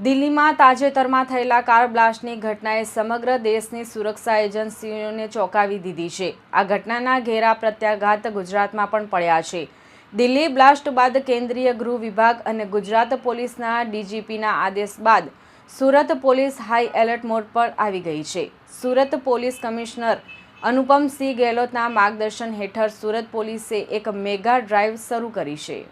દિલ્હીમાં તાજેતરમાં થયેલા કાર બ્લાસ્ટની ઘટનાએ સમગ્ર દેશની સુરક્ષા એજન્સીઓને ચોંકાવી દીધી છે. આ ઘટનાના ઘેરા પ્રત્યાઘાત ગુજરાતમાં પણ પડ્યા છે. દિલ્હી બ્લાસ્ટ બાદ કેન્દ્રીય ગૃહ વિભાગ અને ગુજરાત પોલીસના ડીજીપીના આદેશ બાદ Surat police high alert mode પર આવી ગઈ છે. સુરત પોલીસ કમિશનર અનુપમસિંહ ગેહલોતના માર્ગદર્શન હેઠળ સુરત પોલીસે એક મેગા ડ્રાઈવ શરૂ કરી છે.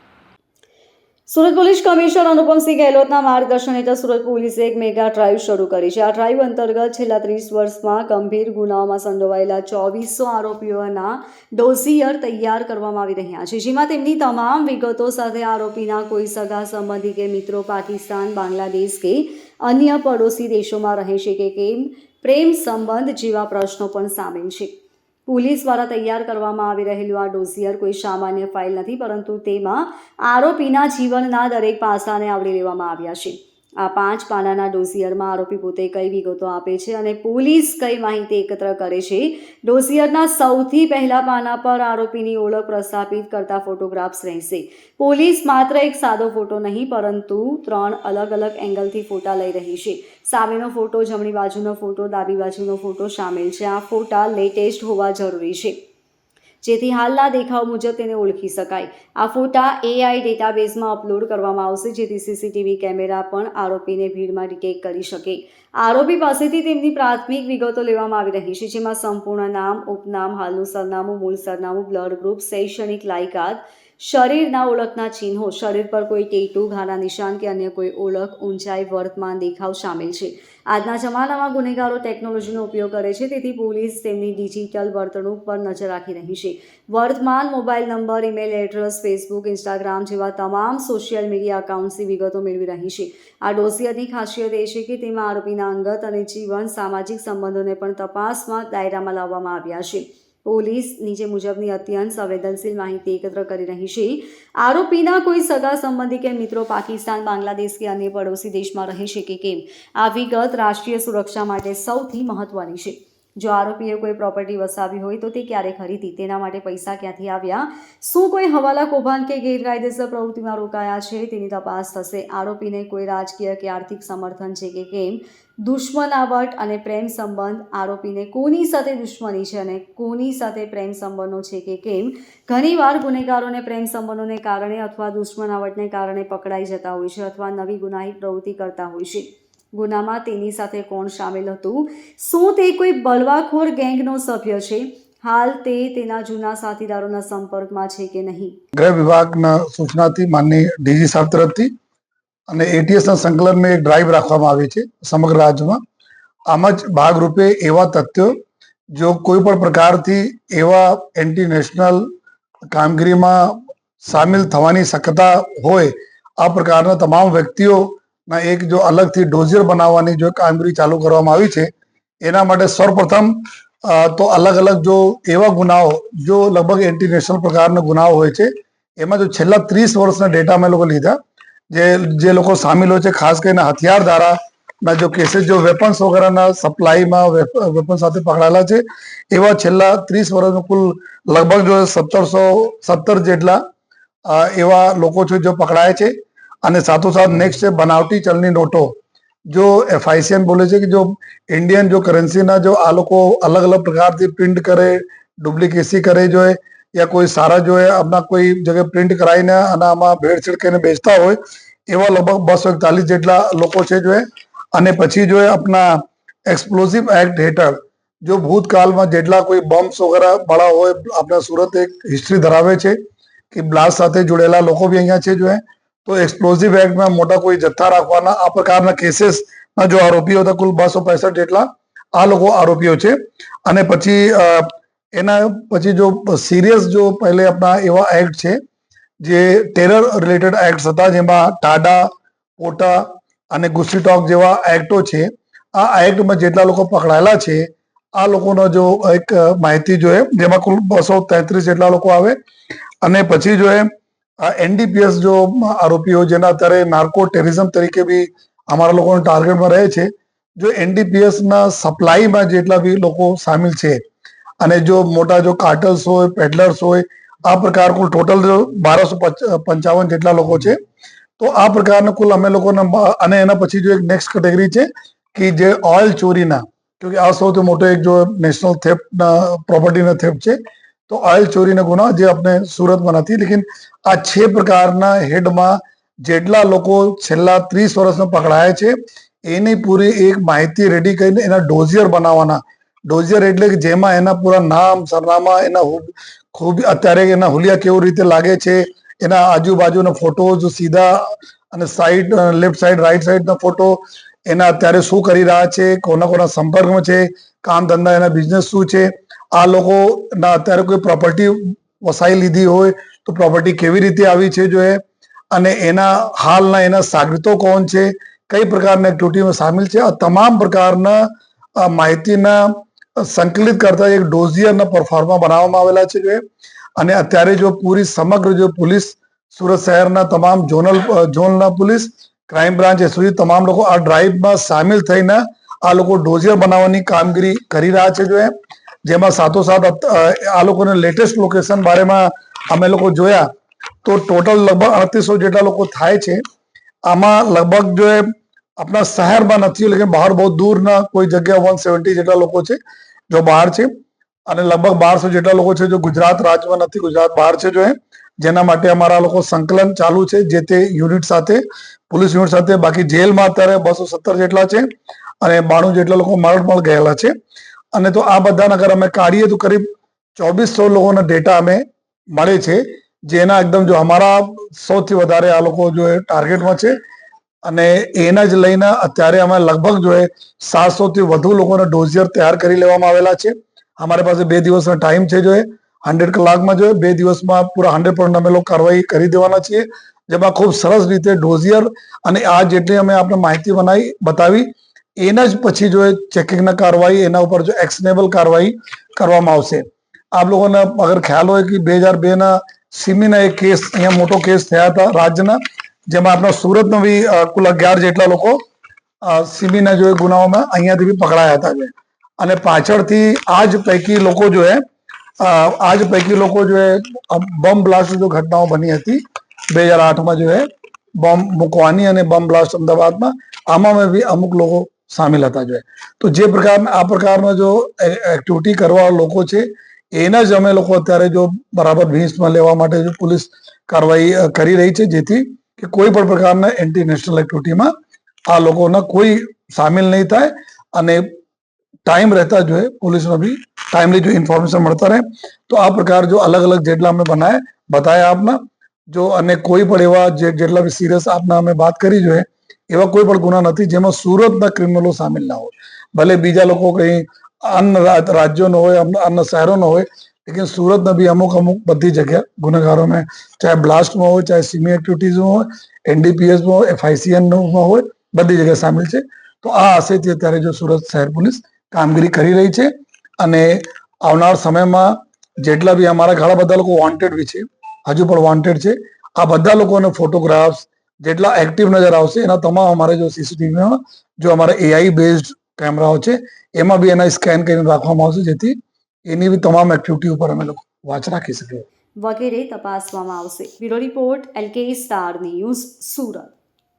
સુરત પોલીસ કમિશનર અનુપમસિંહ ગેહલોતના માર્ગદર્શન હેઠળ સુરત પોલીસે એક મેગા ડ્રાઈવ શરૂ કરી છે. આ ડ્રાઈવ અંતર્ગત છેલ્લા ત્રીસ વર્ષમાં ગંભીર ગુનાઓમાં સંડોવાયેલા ચોવીસો આરોપીઓના ડોસિયર તૈયાર કરવામાં આવી રહ્યા છે. જેમાં તેમની તમામ વિગતો સાથે આરોપીના કોઈ સગા સંબંધી કે મિત્રો પાકિસ્તાન, બાંગ્લાદેશ કે અન્ય પડોશી દેશોમાં રહે છે કે કેમ, પ્રેમ સંબંધ જેવા પ્રશ્નો પણ સામેલ છે. પોલીસ દ્વારા તૈયાર કરવામાં આવી રહેલું આ ડોઝિયર કોઈ સામાન્ય ફાઇલ નથી, પરંતુ તેમાં આરોપીના જીવનના દરેક પાસાને આવરી લેવામાં આવ્યા છે. આ પાંચ પાનાના ડોસિયરમાં આરોપી પોતે કઈ વિગતો આપે છે અને પોલીસ કઈ માહિતી એકત્ર કરે છે? ડોસિયરના સૌથી પહેલા પાના પર આરોપીની ઓળખ પ્રસ્થાપિત કરતા ફોટોગ્રાફ્સ રહેશે. પોલીસ માત્ર એક સાદો ફોટો નહીં, પરંતુ ત્રણ અલગ અલગ એંગલથી ફોટા લઈ રહી છે. સામેનો ફોટો જમણી બાજુનો ફોટો, ડાબી બાજુનો ફોટો સામેલ છે. આ ફોટા લેટેસ્ટ હોવા જરૂરી છે. જેથી હાલના દેખાવ મુજબ તેને ઓળખી શકાય. આ ફોટા એઆઈ ડેટાબેઝમાં અપલોડ કરવામાં આવશે, જેથી સીસીટીવી કેમેરા પણ આરોપીને ભીડમાં ડિટેક કરી શકે. આરોપી પાસેથી તેમની પ્રાથમિક વિગતો લેવામાં આવી રહી છે, જેમાં સંપૂર્ણ નામ, ઉપનામ, હાલનું સરનામું, મૂળ સરનામું, બ્લડ ગ્રુપ, શૈક્ષણિક લાયકાત શરીરના ઓળખના ચિહ્નો, શરીર પર કોઈ ટેટુ, ઘાના નિશાન કે અન્ય કોઈ ઓળખ, ઊંચાઈ, વર્તમાન, દેખાવ સામેલ છે. આજના જમાનામાં ગુનેગારો ટેકનોલોજીનો ઉપયોગ કરે છે, તેથી પોલીસ તેમની ડિજિટલ વર્તણૂક પર નજર રાખી રહી છે. વર્તમાન mobile number, email address, Facebook, Instagram જેવા તમામ સોશિયલ મીડિયા એકાઉન્ટ્સની વિગતો મેળવી રહી છે. આ ડોસિયરની ખાસિયત એ છે કે તેમાં આરોપીના અંગત અને જીવન, સામાજિક સંબંધોને પણ તપાસમાં દાયરામાં લાવવામાં આવ્યા છે. પોલીસ નીચે મુજબની અત્યંત સંવેદનશીલ માહિતી એકત્ર કરી રહી છે. આરોપીના કોઈ સગા સંબંધી કે મિત્રો પાકિસ્તાન, બાંગ્લાદેશ કે અન્ય પડોશી દેશમાં રહે છે કે કેમ? આ વિગત રાષ્ટ્રીય સુરક્ષા માટે સૌથી મહત્વની છે. જો આરોપીએ કોઈ પ્રોપર્ટી વસાવી હોય તો તે ક્યારે ખરીદી? તેના માટે પૈસા ક્યાંથી આવ્યા? શું કોઈ હવાલા કૌભાંડ કે ગેરકાયદેસર પ્રવૃત્તિમાં રોકાયા છે? તેની તપાસ થશે. આરોપીને કોઈ રાજકીય કે આર્થિક સમર્થન છે કે કેમ? દુશ્મનાવટ અને પ્રેમ સંબંધ. આરોપીને કોની સાથે દુશ્મની છે અને કોની સાથે પ્રેમ સંબંધો છે કે કેમ? ઘણીવાર ગુનેગારોને પ્રેમ સંબંધોને કારણે અથવા દુશ્મનાવટને કારણે પકડાઈ જતા હોય છે અથવા નવી ગુનાહિત પ્રવૃત્તિ કરતા હોય છે. ગુનામાં તેની સાથે કોણ સામેલ હતું? શું તે કોઈ બળવાખોર ગેંગનો સભ્ય છે? હાલ તે તેના જૂના સાથીદારોના સંપર્કમાં છે કે નહીં? ગૃહ વિભાગના સૂચનાથી માનની ડીજી સાહેબ તરફથી અને એટીએસના સંકલનમાં એક ડ્રાઈવ રાખવામાં આવી છે સમગ્ર રાજ્યમાં. આમ જ ભાગરૂપે એવા તથ્યો જો કોઈ પણ પ્રકારથી એવા એન્ટી નેશનલ કામગીરીમાં સામેલ થવાની શક્યતા હોય, આ પ્રકારના તમામ વ્યક્તિઓના એક જો અલગથી ડોઝિયર બનાવવાની જો કામગીરી ચાલુ કરવામાં આવી છે, એના માટે સર્વપ્રથમ તો અલગ અલગ જો એવા ગુનાઓ, જો લગભગ એન્ટી પ્રકારના ગુનાઓ હોય છે, એમાં જો છેલ્લા ત્રીસ વર્ષના ડેટા અમે લોકો લીધા, જે જે લોકો સામેલ હોય છે, ખાસ કરીને હથિયાર ધારાના જો કેસીસ જો વેપન્સ વગેરેના સપ્લાયમાં વેપન સાથે પકડાયેલા છે, એવા છેલ્લા ત્રીસ વર્ષનું કુલ લગભગ જો સત્તરસો, સત્તર જેટલા એવા લોકો છે, જો પકડાય છે અને સાથોસાથ નેક્સ્ટ છે બનાવટી ચલની નોટો, જો એફઆઈસીએન બોલે છે કે જો ઇન્ડિયન જો કરન્સીના જો આ લોકો અલગ અલગ પ્રકારથી પ્રિન્ટ કરે ડુપ્લિકેસી કરે જો યા કોઈ સારા જો એ આપણા કોઈ જગ્યાએ પ્રિન્ટ કરાવીને અને આમાં ભેળસેળ કરીને બેચતા હોય, એવા લગભગ બસો એકતાલીસ જેટલા લોકો છે જો અને પછી જો એ આપણા એક્સપ્લોઝિવ એક્ટ હેઠળ, જો ભૂતકાળમાં જેટલા કોઈ બોમ્બ્સ વગેરે બળા હોય આપણા સુરત એક હિસ્ટ્રી ધરાવે છે, કે બ્લાસ્ટ સાથે જોડેલા લોકો બી અહીંયા છે જો તો એક્સપ્લોઝિવ એક્ટમાં મોટા કોઈ જથ્થા રાખવાના આ પ્રકારના કેસીસ જો આરોપીઓ હતા કુલ બસો પૈસઠ જેટલા આ લોકો આરોપીઓ છે. અને પછી એના પછી જો સિરિયસ જો પહેલે આપણા એવા એક્ટ છે, જે ટેરર રિલેટેડ એક્ટ હતા, જેમાં ટાડા, પોટા અને ગુસ્સીટોક જેવા એક્ટો છે, આ એક્ટમાં જેટલા લોકો પકડાયેલા છે, આ લોકોનો જો એક માહિતી જોઈએ જેમાં કુલ બસો તેત્રીસ જેટલા લોકો આવે. અને પછી જો એ એનડીપીએસ જો આરોપીઓ જેના અત્યારે નાર્કો ટેરિઝમ તરીકે બી અમારા લોકોના ટાર્ગેટમાં રહે છે, જો એનડીપીએસના સપ્લાયમાં જેટલા બી લોકો સામેલ છે અને જો મોટા જો કાર્ટલ્સ હોય પેડલર્સ હોય, આ પ્રકાર કુલ ટોટલ બારસો પંચાવન જેટલા લોકો છે, તો આ પ્રકારના કુલ અમે લોકોના અને એના પછી જો એક નેક્સ્ટ કેટેગરી છે કે જે ઓઇલ ચોરીના કે આ સૌથી મોટો એક જો નેશનલ થેફ્ટ પ્રોપર્ટીના થેફ્ટ છે તો ઓઇલ ચોરીના ગુનો જે આપણે સુરતમાં નથી, લેકિન આ છે પ્રકારના હેડમાં જેટલા લોકો છેલ્લા ત્રીસ વર્ષમાં પકડાયા છે, એની પૂરી એક માહિતી રેડી કરીને એના ડોઝિયર બનાવવાના. ડોઝિયર એટલે કે જેમાં એના પૂરા નામ, સરનામા, એના ખૂબ અત્યારે એના હુલિયા કેવી રીતે લાગે છે, એના આજુબાજુના ફોટો જો સીધા અને સાઈડ લેફ્ટ સાઈડ રાઈટ સાઈડના ફોટો, એના અત્યારે શું કરી રહ્યા છે, કોના કોના સંપર્કમાં છે, કામ ધંધા, એના બિઝનેસ શું છે આ લોકોના અત્યારે કોઈ પ્રોપર્ટી વસાઈ લીધી હોય તો પ્રોપર્ટી કેવી રીતે આવી છે જો અને એના હાલના એના સાગરીતો કોણ છે? કઈ પ્રકારના એક્ટિવિટીમાં સામેલ છે? આ તમામ પ્રકારના માહિતીના સંકલિત કરતા એક ડોઝિયરના પરફોર્મા બનાવવામાં આવેલા છે જો. અને અત્યારે જો પૂરી સમગ્ર જો પોલીસ, સુરત શહેરના તમામ ઝોનલ ઝોનના પોલીસ ક્રાઇમ બ્રાન્ચ એસઓજી તમામ લોકો આ ડ્રાઈવમાં સામેલ થઈને આ લોકો ડોઝિયર બનાવવાની કામગીરી કરી રહ્યા છે જો જેમાં સાથોસાથ આ લોકોને લેટેસ્ટ લોકેશન બારેમાં અમે લોકો જોયા, તો ટોટલ લગભગ અડતીસો જેટલા લોકો થાય છે. આમાં લગભગ જો એ આપણા શહેરમાં નથી લેકિન બહાર બહુ દૂરના કોઈ જગ્યા વન સેવન્ટી જેટલા લોકો છે, જો બહાર છે. અને લગભગ બારસો જેટલા લોકો છે, જો ગુજરાત રાજ્યમાં નથી, ગુજરાત બહાર છે જો એ. જેના માટે અમારા લોકો સંકલન ચાલુ છે, જે તે યુનિટ સાથે પોલીસ યુનિટ સાથે, બાકી જેલમાં અત્યારે બસો સત્તર જેટલા છે અને બાણું જેટલા લોકો મરણ પણ ગયેલા છે. અને તો આ બધાને અગર અમે કાઢીએ તો કરીબ ચોવીસો લોકોના ડેટા અમે મળે છે, જેના એકદમ જો અમારા સૌથી વધારે આ લોકો જો ટાર્ગેટમાં છે, અને એના જ લઈને અત્યારે અમે લગભગ જો એ સાતસો થી વધુ લોકોના ડોઝિયર તૈયાર કરી લેવામાં આવેલા છે. અમારી પાસે બે દિવસનો ટાઈમ છે જો એ હંડ્રેડ કલાકમાં જો બે દિવસમાં પૂરા હંડ્રેડ પર્સન્ટ અમે લોકો કાર્યવાહી કરી દેવાના છીએ. જેમાં ખૂબ સરસ રીતે ડોઝિયર અને આ જેટલી અમે આપણે માહિતી બનાવી, બતાવી એના જ પછી જો ચેકિંગના કાર્યવાહી, એના ઉપર જો એક્શનેબલ કાર્યવાહી કરવામાં આવશે. આપ લોકોને અગર ખ્યાલ હોય કે બે હજાર બે ના સિમીના એક કેસ અહીંયા મોટો કેસ થયા હતા રાજ્યના, જેમાં આપણા સુરતનો બી કુલ અગિયાર જેટલા લોકો સિમીના જો ગુનાઓમાં અહીંયાથી બી પકડાયા હતા જો. અને પાછળથી આ જ પૈકી લોકો જો એ જ પૈકી લોકો જો એ બોમ્બ બ્લાસ્ટ જો ઘટનાઓ બની હતી, બે હજાર આઠમાં જો એ બોમ્બ મૂકવાની અને બોમ્બ બ્લાસ્ટ અમદાવાદમાં, આમાં બી અમુક લોકો સામેલ હતા જોઈએ તો જે પ્રકારના આ પ્રકારના જો એક્ટિવિટી કરવા લોકો છે, એના જ અમે લોકો અત્યારે જો બરાબર ભીંસમાં લેવા માટે જો પોલીસ કાર્યવાહી કરી રહી છે, જેથી કે કોઈ પણ પ્રકારના એન્ટી નેશનલ એક્ટિવિટીમાં આ લોકોના કોઈ સામેલ નહીં થાય અને ટાઈમ રહેતા જોઈએ પોલીસમાં બી ટાઈમલી જો ઇન્ફોર્મેશન મળતા રહે. તો આ પ્રકાર જો અલગ અલગ જેટલા અમે બનાયા, બતાયા આપના. જો અને કોઈ પણ એવા જેટલા બી સિરિયસ આપના અમે વાત કરી જોઈએ એવા કોઈ પણ ગુના નથી જેમાં સુરતના ક્રિમિનલો સામેલ ના હોય. ભલે બીજા લોકો કઈ અન્ય રાજ્યોનો હોય, અન્ય શહેરોનો હોય, લેકિન સુરતના બી અમુક અમુક બધી જગ્યા ગુનેગારોમાં ચાહે બ્લાસ્ટમાં હોય, ચાહે સિમી એક્ટિવિટીઝમાં હોય એનડીપીએસમાં હોય એફઆઈસીએનમાં હોય, બધી જગ્યાએ સામેલ છે. તો આ આશયથી અત્યારે જો સુરત શહેર પોલીસ કામગીરી કરી રહી છે અને આવનાર સમયમાં જેટલા બી અમારા ઘણા બધા લોકો વોન્ટેડ બી છે, હજુ પણ વોન્ટેડ છે. આ બધા લોકોને ફોટોગ્રાફ્સ જેટલા એક્ટિવ નજર આવશે, એના તમામ અમારે જો સીસીટીવીમાં જો અમારા એઆઈ બેઝડ કેમેરાઓ છે, એમાં બી એના સ્કેન કરીને રાખવામાં આવશે, જેથી એની બી તમામ એક્ટિવિટી ઉપર અમે લોકો વાચ રાખી શકીએ. વગેરે તપાસવામાં આવશે. Bureau report LK star news Surat.